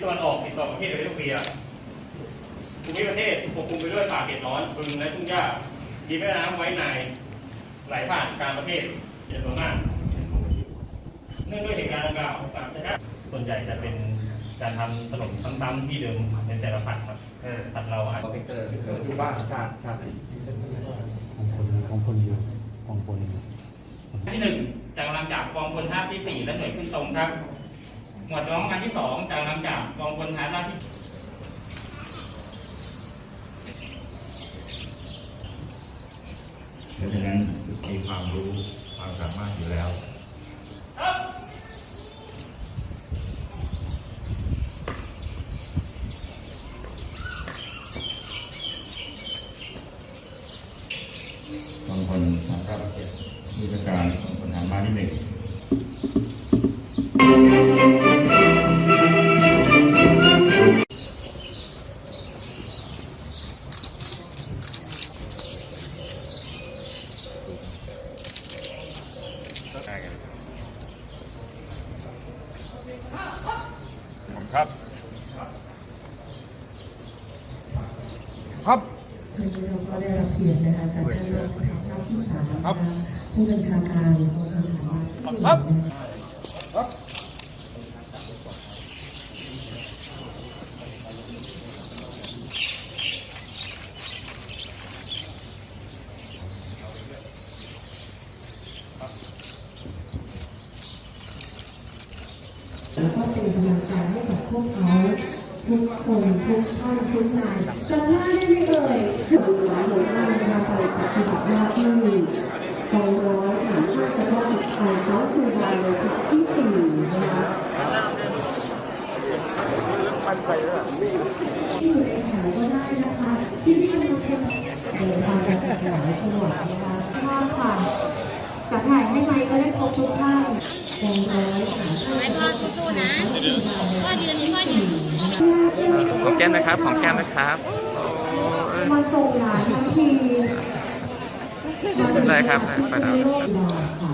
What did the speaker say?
ตะวันออกติดต่อประเทศเอธิโอเปียภูมิประเทศปกคลุมไปด้วยป่าเขตร้อนบึงและทุ่งหญ้ามีแม่น้ำไว้ในไหลผ่านกลางประเทศเป็นจำนวนมากเนื่องด้วยเหตุการณ์ดังกล่าวการจะได้ส่วนใหญ่จะเป็นการทำถนนซ้ำๆที่เดิมในแต่ละฝัดครับตัดเราอาจคอมพิวเตอร์อยู่บ้านชาติชาติของคนของคนอยู่ของคนอยู่ที่หนึ่งจากกำลังจากกองพลท่าที่สี่และหน่วยขึ้นตรงครับ หมวดน้องงานที่สองจากกำลังจากกองพลฐานราบที่เพราะฉะนั้นมีความรู้ความสามารถอยู่แล้วบางคนนะครับมีประการบางคนทำมาที่หนึ่ง ครับวันนี้เราก็ได้รับเกียรตินะคะจากท่านรองผู้บัญชาการที่สามนะคะผู้บัญชาการกองพันฐานราบที่หนึ่งนะคะ แล้วก็เป็นกำลังใจให้กับพวกเขาทุกคนทุกท่านทุกนายจำหน้าได้ไหมเอ่ยสุดท้ายหัวหน้านการปฏิบัติหน้าที่กองร้อยฐานช่วยเฉพาะกิจไทยเขาคือรายเลยที่สี่นะคะที่อยู่ในแถวก็ได้นะคะที่นี่มันเป็นเดินทางจากหลายจังหวัดนะคะค่ะค่ะจะถ่ายให้ไหมก็ได้ครบทุกท่านกองร้อย สู้ๆนะพ่อยืนพ่อยืนของแก้มนะครับ ของแก้มนะครับมาส่งหลานทั้งทีได้ครับได้ไปแล้วค่ะ